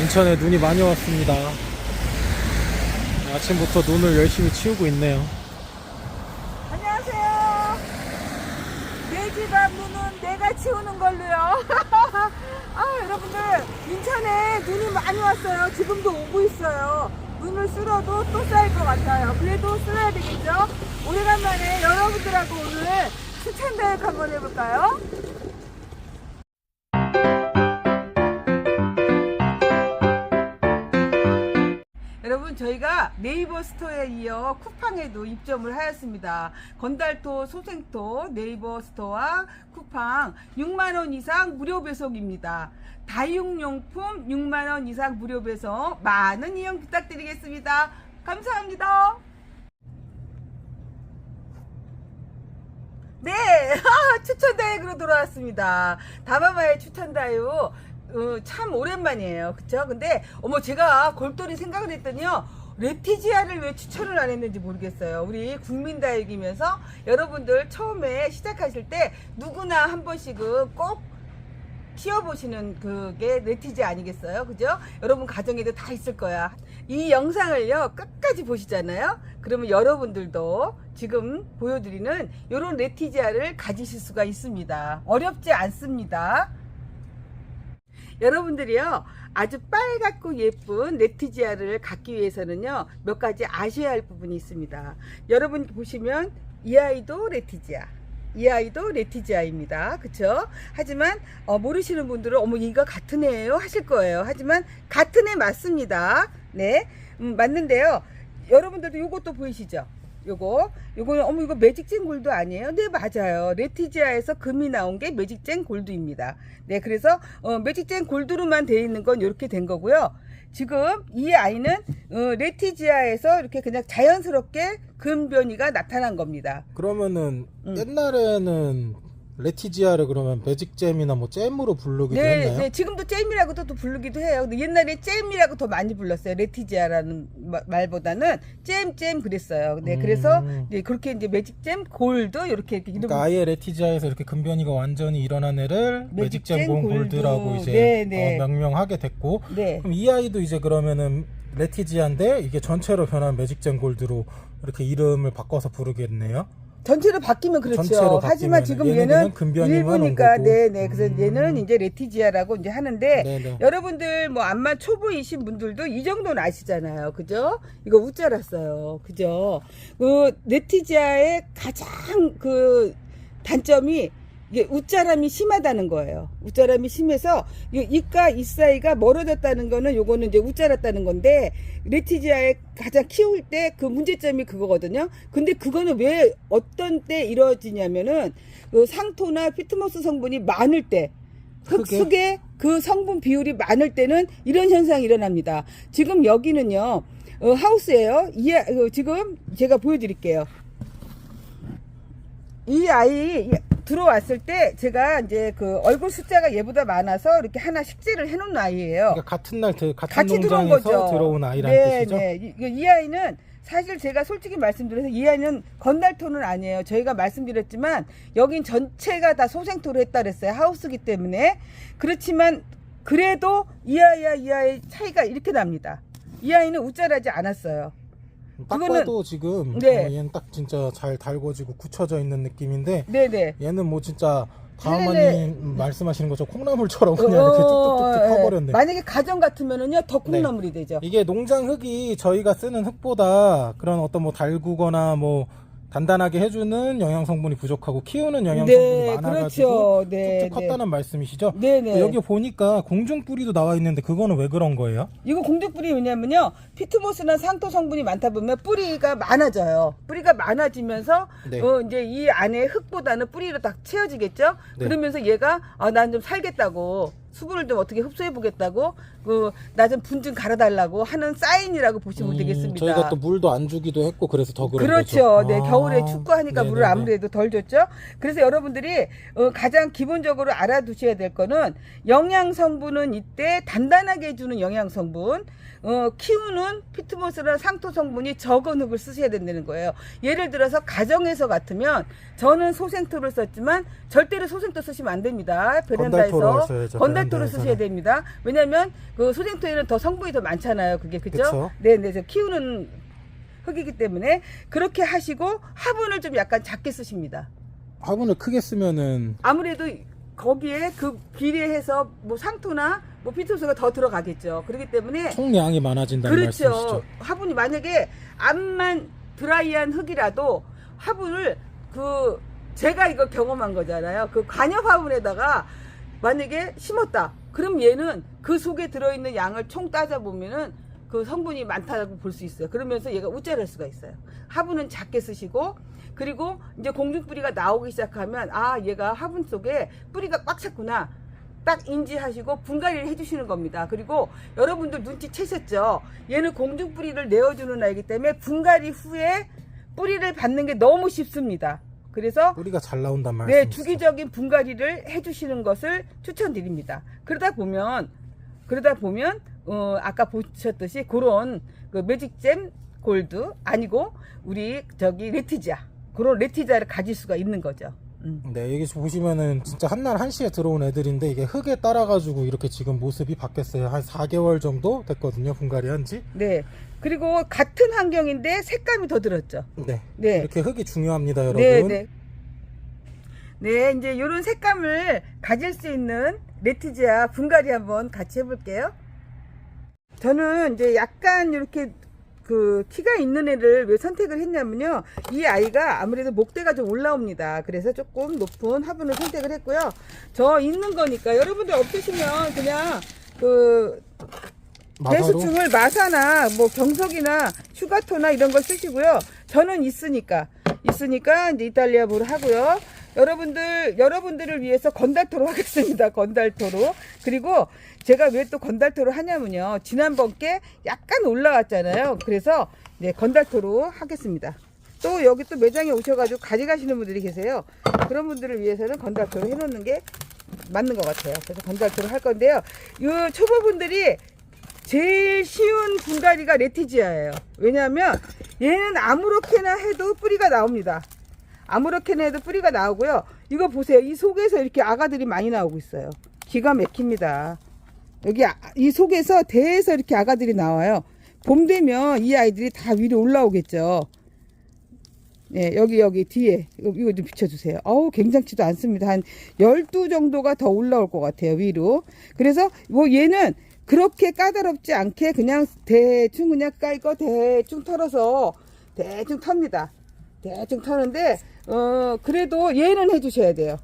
인천에 눈이 많이 왔습니다. 아침부터 눈을 열심히 치우고 있네요. 안녕하세요. 내 집 앞 눈은 내가 치우는 걸로요. 아, 여러분들, 인천에 눈이 많이 왔어요. 지금도 오고 있어요. 눈을 쓸어도 또 쌓일 것 같아요. 그래도 쓸어야 되겠죠? 오래간만에 여러분들하고 오늘 추천 대회 한번 해볼까요? 여러분 저희가 네이버 스토어에 이어 쿠팡에도 입점을 하였습니다. 건달토, 소생토, 네이버 스토어와 쿠팡 6만원 이상 무료 배송입니다. 다육용품 6만원 이상 무료 배송 많은 이용 부탁드리겠습니다. 감사합니다. 네, 추천다육으로 돌아왔습니다. 다마마의 추천다육. 어, 참 오랜만이에요. 그쵸? 근데, 어머, 제가 골똘히 생각을 했더니요. 레티지아를 왜 추천을 안 했는지 모르겠어요. 우리 국민다육이면서 여러분들 처음에 시작하실 때 누구나 한 번씩은 꼭 키워보시는 그게 레티지 아니겠어요? 그죠? 여러분 가정에도 다 있을 거야. 이 영상을요, 끝까지 보시잖아요? 그러면 여러분들도 지금 보여드리는 이런 레티지아를 가지실 수가 있습니다. 어렵지 않습니다. 여러분들이요 아주 빨갛고 예쁜 레티지아를 갖기 위해서는요 몇 가지 아셔야 할 부분이 있습니다. 여러분 보시면 이 아이도 레티지아 이 아이도 레티지아입니다. 그쵸? 하지만 어, 모르시는 분들은 어머 이거 같은 애예요? 하실 거예요. 하지만 같은 애 맞습니다. 네. 음, 맞는데요. 여러분들도 이것도 보이시죠 요거 요거는 어머 이거 매직젠 골드 아니에요? 네 맞아요. 레티지아에서 금이 나온 게 매직젠 골드입니다. 네 그래서 어, 매직젠 골드로만 되어 있는 건 이렇게 된 거고요. 지금 이 아이는 어, 레티지아에서 이렇게 그냥 자연스럽게 금 변이가 나타난 겁니다. 그러면은 음. 옛날에는 레티지아를 그러면 매직잼이나 뭐 잼으로 부르기도 네, 했나요? 네, 지금도 잼이라고도 또 부르기도 해요. 근데 옛날에 잼이라고 더 많이 불렀어요. 레티지아라는 마- 말보다는 잼 잼 그랬어요. 네, 그래서 음. 네, 그렇게 이제 매직잼 골드 이렇게 이렇게 이름 그러니까 아예 레티지아에서 이렇게 금변이가 완전히 일어난 애를 매직잼 매직잼 골드. 골드라고 이제 네, 네. 어, 명명하게 됐고 네. 그럼 이 아이도 이제 그러면은 레티지아인데 이게 전체로 변한 매직잼 골드로 이렇게 이름을 바꿔서 부르겠네요. 전체로 바뀌면 그렇죠. 전체로 하지만 바뀌면은 지금 얘네들은 얘는 금변이만 온 일부니까 거고. 네네 그래서 음. 얘는 이제 레티지아라고 이제 하는데 네네. 여러분들 뭐 암만 초보이신 분들도 이 정도는 아시잖아요. 그죠? 이거 웃자랐어요. 그죠? 그 레티지아의 가장 그 단점이 이게 웃자람이 심하다는 거예요. 웃자람이 심해서 이 이가 이 사이가 멀어졌다는 거는 요거는 이제 웃자랐다는 건데 레티지아의 가장 키울 때 그 문제점이 그거거든요. 근데 그거는 왜 어떤 때 이루어지냐면은 그 상토나 피트모스 성분이 많을 때흙 흙에? 속에 그 성분 비율이 많을 때는 이런 현상이 일어납니다. 지금 여기는요 어, 하우스예요. 이 아- 어, 지금 제가 보여드릴게요. 이 아이 들어왔을 때 제가 이제 그 얼굴 숫자가 얘보다 많아서 이렇게 하나 식재를 해놓은 아이예요. 그러니까 같은 날 들- 같은 같이 들어온 농장에서 거죠. 들어온 아이라는 네, 뜻이죠. 네. 이, 이 아이는 사실 제가 솔직히 말씀드려서 이 아이는 건달토는 아니에요. 저희가 말씀드렸지만 여긴 전체가 다 소생토로 했다 그랬어요. 하우스기 때문에. 그렇지만 그래도 이 아이와 이 아이 차이가 이렇게 납니다. 이 아이는 우짜라지 않았어요. 딱 그거는- 봐도 지금 네. 어, 얘는 딱 진짜 잘 달궈지고 굳혀져 있는 느낌인데 네네. 얘는 뭐 진짜 네네. 다음마님 말씀하시는 것처럼 콩나물처럼 그냥 이렇게 뚝뚝뚝뚝 어, 예. 커버렸네. 만약에 가정 같으면은요 더 콩나물이 되죠. 이게 농장 흙이 저희가 쓰는 흙보다 그런 어떤 뭐 달구거나 뭐 단단하게 해주는 영양 성분이 부족하고 키우는 영양 네, 성분이 많아가지고 그렇죠. 네, 쭉쭉 컸다는 말씀이시죠? 네 네. 여기 보니까 공중 뿌리도 나와 있는데 그거는 왜 그런 거예요? 이거 공중뿌리 왜냐면요 피트모스나 상토 성분이 많다 보면 뿌리가 많아져요 뿌리가 많아지면서 네. 어 이제 이 안에 흙보다는 뿌리로 딱 채워지겠죠 네. 그러면서 얘가 아 난 좀 살겠다고 수분을 좀 어떻게 흡수해 보겠다고 그 나 좀 분 좀 갈아달라고 하는 사인이라고 보시면 음, 되겠습니다 저희가 또 물도 안 주기도 했고 그래서 더 그런 그렇죠. 거죠. 네, 아, 겨울에 춥고 하니까 물을 네네네. 아무래도 덜 줬죠. 그래서 여러분들이 어, 가장 기본적으로 알아두셔야 될 거는 영양 성분은 이때 단단하게 해주는 영양 성분, 어, 키우는 피트모스나 상토 성분이 적은 흙을 쓰셔야 된다는 거예요. 예를 들어서 가정에서 같으면 저는 소생토를 썼지만 절대로 소생토 쓰시면 안 됩니다. 베란다에서 건달토 건달토를. 쓰셔야 됩니다. 왜냐면 그 소쟁토에는 더 성분이 더 많잖아요. 그게 그죠? 네, 네, 저 키우는 흙이기 때문에 그렇게 하시고 화분을 좀 약간 작게 쓰십니다. 화분을 크게 쓰면은 아무래도 거기에 그 비례해서 뭐 상토나 뭐 피토스가 더 들어가겠죠. 그렇기 때문에 총량이 많아진다는 그렇죠. 말씀이시죠? 화분이 만약에 암만 드라이한 흙이라도 화분을 그 제가 이거 경험한 거잖아요. 그 관엽 화분에다가 만약에 심었다. 그럼 얘는 그 속에 들어있는 양을 총 따져 보면은 그 성분이 많다고 볼 수 있어요. 그러면서 얘가 우짜할 수가 있어요. 화분은 작게 쓰시고 그리고 이제 공중 뿌리가 나오기 시작하면 아 얘가 화분 속에 뿌리가 꽉 찼구나. 딱 인지하시고 분갈이를 해주시는 겁니다. 그리고 여러분들 눈치채셨죠? 얘는 공중뿌리를 내어주는 아이기 때문에 분갈이 후에 뿌리를 받는 게 너무 쉽습니다. 그래서 뿌리가 잘 나온단 말씀이시죠? 네, 주기적인 분갈이를 해주시는 것을 추천드립니다. 그러다 보면, 그러다 보면, 어, 아까 보셨듯이 그런 그 매직잼 골드 아니고 우리 저기 레티지아 그런 레티지아를 가질 수가 있는 거죠. 음. 네, 여기 보시면은 진짜 한날 한시에 들어온 애들인데 이게 흙에 따라가지고 이렇게 지금 모습이 바뀌었어요. 한 4개월 정도 됐거든요, 분갈이 한 지. 네. 그리고 같은 환경인데 색감이 더 들었죠. 네. 네. 이렇게 흙이 중요합니다, 여러분. 네, 네. 네, 이제 이런 색감을 가질 수 있는 레티지아 분갈이 한번 같이 해볼게요. 저는 이제 약간 이렇게 그 키가 있는 애를 왜 선택을 했냐면요. 이 아이가 아무래도 목대가 좀 올라옵니다. 그래서 조금 높은 화분을 선택을 했고요. 저 있는 거니까 여러분들 없으시면 그냥 그 배수충을 마사나 뭐 경석이나 슈가토나 이런 걸 쓰시고요. 저는 있으니까 있으니까 이제 이탈리아 물을 하고요. 여러분들 여러분들을 위해서 건달토로 하겠습니다. 건달토로 그리고 제가 왜 또 건달토로 하냐면요. 지난번께 약간 올라왔잖아요. 그래서 네 건달토로 하겠습니다. 또 여기 또 매장에 오셔가지고 가져가시는 분들이 계세요. 그런 분들을 위해서는 건달토로 해놓는 게 맞는 것 같아요. 그래서 건달토로 할 건데요. 이 초보분들이 제일 쉬운 분갈이가 레티지아예요. 왜냐하면 얘는 아무렇게나 해도 뿌리가 나옵니다. 아무렇게나 해도 뿌리가 나오고요. 이거 보세요. 이 속에서 이렇게 아가들이 많이 나오고 있어요. 기가 막힙니다. 여기 아- 이 속에서 대에서 이렇게 아가들이 나와요. 봄 되면 이 아이들이 다 위로 올라오겠죠. 네, 여기 여기 뒤에 이거, 좀 비춰주세요. 어우 굉장치도 않습니다. 한 12 정도가 더 올라올 것 같아요 위로. 그래서 뭐 얘는 그렇게 까다롭지 않게 그냥 대충 그냥 깔고 대충 털어서 대충 텁니다. 대충 터는데 어 그래도 얘는 해주셔야 돼요.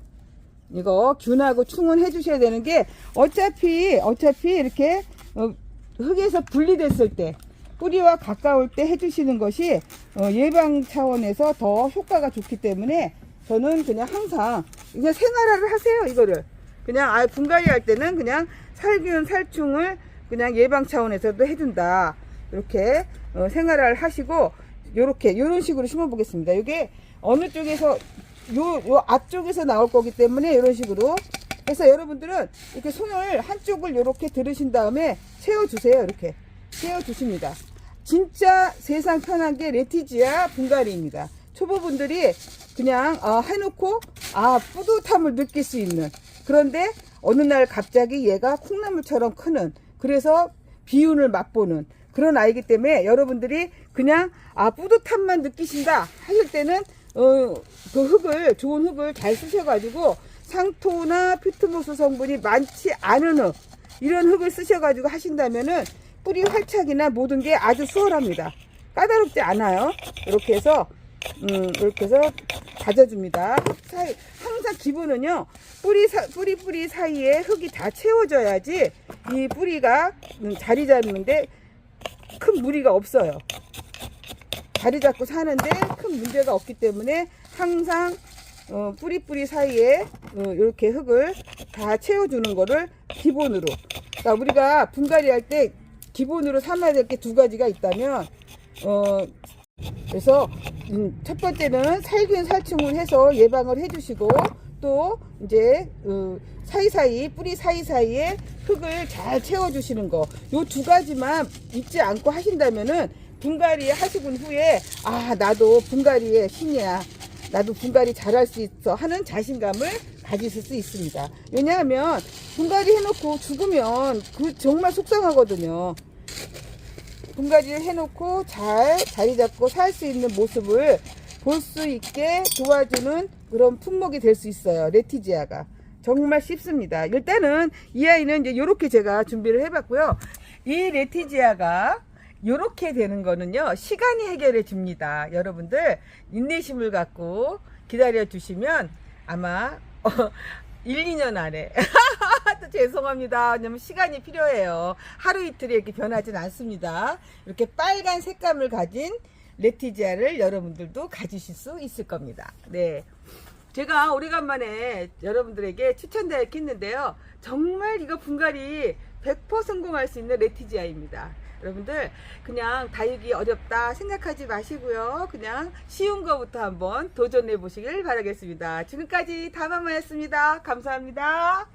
이거 균하고 충은 해주셔야 되는 게 어차피 어차피 이렇게 어, 흙에서 분리됐을 때 뿌리와 가까울 때 해주시는 것이 어, 예방 차원에서 더 효과가 좋기 때문에 저는 그냥 항상 그냥 생활화를 하세요 이거를 그냥 아 분갈이 할 때는 그냥 살균 살충을 그냥 예방 차원에서도 해준다 이렇게 어, 생활화를 하시고 요렇게 요런 식으로 심어 보겠습니다. 이게 어느 쪽에서 요, 요 앞쪽에서 나올 거기 때문에 이런 식으로 그래서 여러분들은 이렇게 손을 한쪽을 이렇게 들으신 다음에 채워주세요 이렇게. 채워주십니다. 진짜 세상 편한 게 레티지아 분갈이입니다. 초보분들이 그냥 아, 해놓고 아 뿌듯함을 느낄 수 있는. 그런데 어느 날 갑자기 얘가 콩나물처럼 크는 그래서 비운을 맛보는 그런 아이기 때문에 여러분들이 그냥 아 뿌듯함만 느끼신다 하실 때는 어, 그 흙을 좋은 흙을 잘 쓰셔가지고 상토나 피트모스 성분이 많지 않은 흙 이런 흙을 쓰셔가지고 하신다면은 뿌리 활착이나 모든 게 아주 수월합니다. 까다롭지 않아요. 이렇게 해서 음, 이렇게 해서 다져줍니다. 사이, 항상 기본은요, 뿌리, 사, 뿌리, 뿌리 사이에 흙이 다 채워져야지 이 뿌리가 음, 자리 잡는데 큰 무리가 없어요. 자리 잡고 사는데 큰 문제가 없기 때문에 항상 어, 뿌리 뿌리 사이에 어, 이렇게 흙을 다 채워주는 거를 기본으로. 그러니까 우리가 분갈이 할 때 기본으로 삼아야 될 게 두 가지가 있다면 어, 그래서 음, 첫 번째는 살균 살충을 해서 예방을 해주시고 또 이제 어, 사이사이 뿌리 사이사이에 흙을 잘 채워주시는 거 요 두 가지만 잊지 않고 하신다면은 분갈이 하시고 후에 아 나도 분갈이의 신이야 나도 분갈이 잘할 수 있어 하는 자신감을 가지실 수 있습니다. 왜냐하면 분갈이 해놓고 죽으면 그 정말 속상하거든요. 분갈이를 해놓고 잘 자리 잡고 살 수 있는 모습을 볼 수 있게 도와주는 그런 품목이 될 수 있어요. 레티지아가. 정말 쉽습니다. 일단은 이 아이는 이제 이렇게 제가 준비를 해봤고요. 이 레티지아가 이렇게 되는 거는요. 시간이 해결해 줍니다. 여러분들 인내심을 갖고 기다려 주시면 아마 어, 1, 2년 안에 또 죄송합니다. 왜냐면 시간이 필요해요. 하루 이틀에 이렇게 변하진 않습니다. 이렇게 빨간 색감을 가진 레티지아를 여러분들도 가지실 수 있을 겁니다. 네. 제가 오래간만에 여러분들에게 추천드렸겠는데요. 정말 이거 분갈이 100% 성공할 수 있는 레티지아입니다. 여러분들 그냥 다육이 어렵다 생각하지 마시고요. 그냥 쉬운 거부터 한번 도전해 보시길 바라겠습니다. 지금까지 다마마였습니다. 감사합니다.